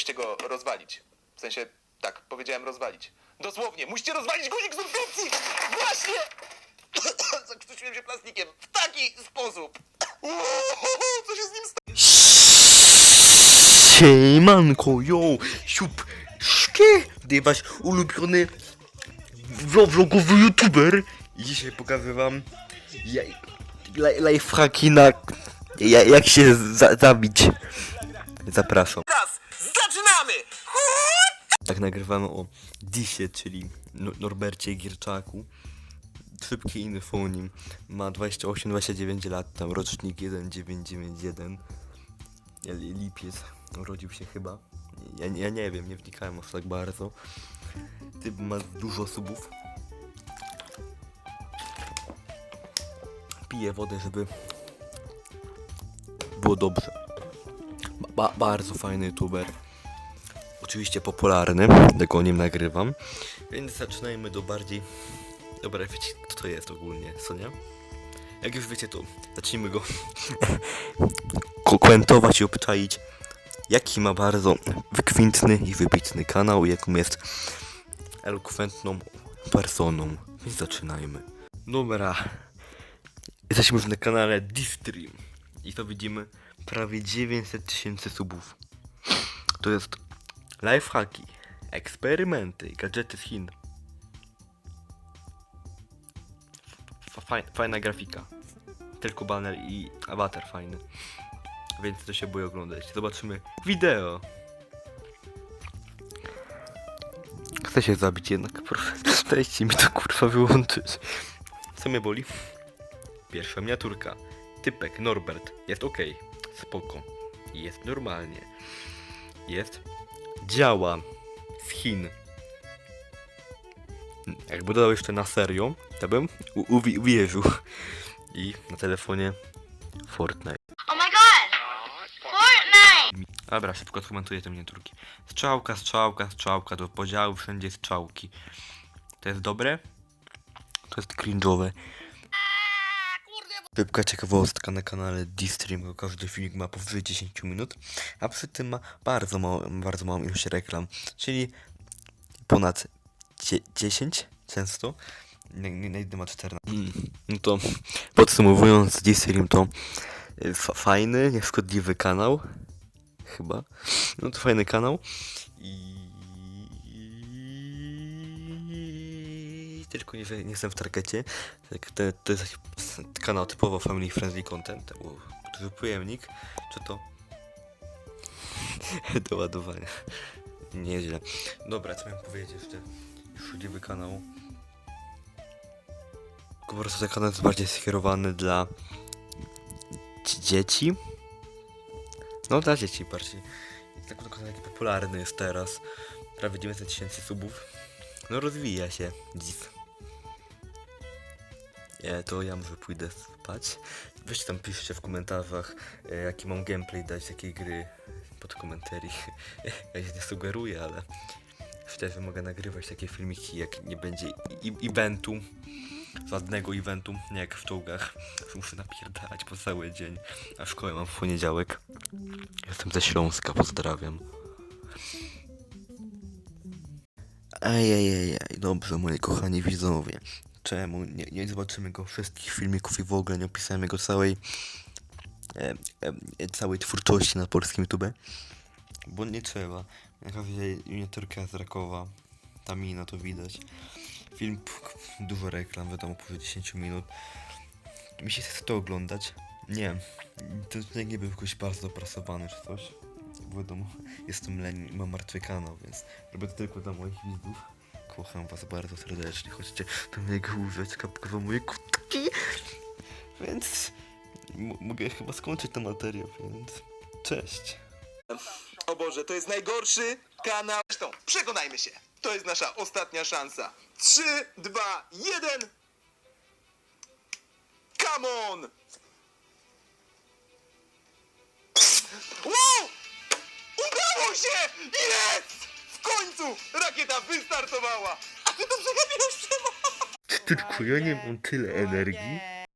musicie go rozwalić. W sensie, tak, powiedziałem rozwalić. Dosłownie, musicie rozwalić guzik subskrypcji! Właśnie! Zakrztusiłem się plastikiem w taki sposób. Uuu, Co się z nim stało? Siemanko, yo, siup, szkie, tutaj wasz ulubiony vlog- vlogowy youtuber. Dzisiaj pokażę wam lifehacki na ja- jak się za zabić. Zapraszam. Zaczynamy! Tak nagrywamy o Disie, czyli No- Norbercie Gierczaku. Szybkie info o nim. Ma 28-29 lat, tam rocznik 1991. Li- Lipiec. Urodził się chyba. Ja, ja nie wiem, nie wnikałem aż tak bardzo. Typ ma dużo subów. Pije wodę, żeby było dobrze. Ba bardzo fajny youtuber oczywiście popularny, tego o nim nagrywam. Więc zaczynajmy do bardziej... Dobra, wiecie kto to jest ogólnie, co nie? Jak już wiecie, to zacznijmy go komentować i obczaić, jaki ma bardzo wykwintny i wybitny kanał, jaką jest elokwentną personą. Więc zaczynajmy. Dobra. Jesteśmy już na kanale Distream. I to widzimy prawie 900 tysięcy subów. To jest lifehacki, eksperymenty gadżety z Chin. Faj- Fajna grafika. Tylko banner i awatar fajny. Więc to się boję oglądać. Zobaczymy wideo. Chcę się zabić jednak, proszę. Dajcie mi to kurwa wyłączyć. Co mnie boli? Pierwsza miniaturka. Typek Norbert. Jest ok. Spoko. Jest normalnie. Jest. Działa. Z Chin. Jakby dodał jeszcze na serio, to bym uwierzył. I na telefonie Fortnite. Oh my god! Fortnite! Dobra, szybko skomentuję te miniaturki. Strzałka, strzałka, strzałka, do podziału wszędzie strzałki. To jest dobre? To jest cringe'owe. Szybka ciekawostka na kanale Distream, bo każdy filmik ma powyżej 10 minut, a przy tym ma bardzo, mało, bardzo małą ilość reklam, czyli ponad dzie- 10 często. Nie, nie, nie ma 14. Mm, no to podsumowując, Distream to fa- fajny, nieszkodliwy kanał, chyba. No to fajny kanał i tylko nie, jestem w targecie. Tak, to, to jest taki kanał typowo family friendly content. Duży pojemnik. Czy to do ładowania? Nieźle. Dobra, co miałem powiedzieć jeszcze? Szkodliwy kanał. Po prostu ten kanał jest bardziej skierowany dla dzie- dzieci. No dla dzieci bardziej. Tak kanał taki popularny jest teraz. Prawie 900 tysięcy subów. No rozwija się dziś. Nie, to ja może pójdę spać. Weźcie tam piszcie w komentarzach, e, jaki mam gameplay dać takiej gry pod komentarii. Ja się nie sugeruję, ale szczerze mogę nagrywać takie filmiki, jak nie będzie eventu, żadnego eventu, nie jak w czołgach. Muszę napierdalać po cały dzień, a szkołę mam w poniedziałek. Jestem ze Śląska, pozdrawiam. Ajajajaj, dobrze moi kochani widzowie. Czemu nie, nie zobaczymy go wszystkich filmików i w ogóle nie opisałem jego całej e, e, całej twórczości na polskim YouTube? Bo nie trzeba. Jak razie miniaturka z Rakowa, ta mina to widać. Film, dużo reklam, wiadomo, po 10 minut. Mi się chce to oglądać. Nie, ten odcinek nie był jakoś bardzo dopracowany czy coś. Wiadomo, jestem leni mam martwy kanał, więc robię to tylko dla moich widzów. Kocham was bardzo serdecznie, chodźcie do mojego łóżeczka, pokażę moje kutki. Więc mogę chyba skończyć ten materiał, więc cześć. O Boże, to jest najgorszy kanał. Zresztą, przekonajmy się. To jest nasza ostatnia szansa. 3, 2, 1. Come on! Wow! Udało się! Jest! W końcu rakieta wystartowała! A ty to przegapiłeś przemo! Tylko ja nie mam tyle energii,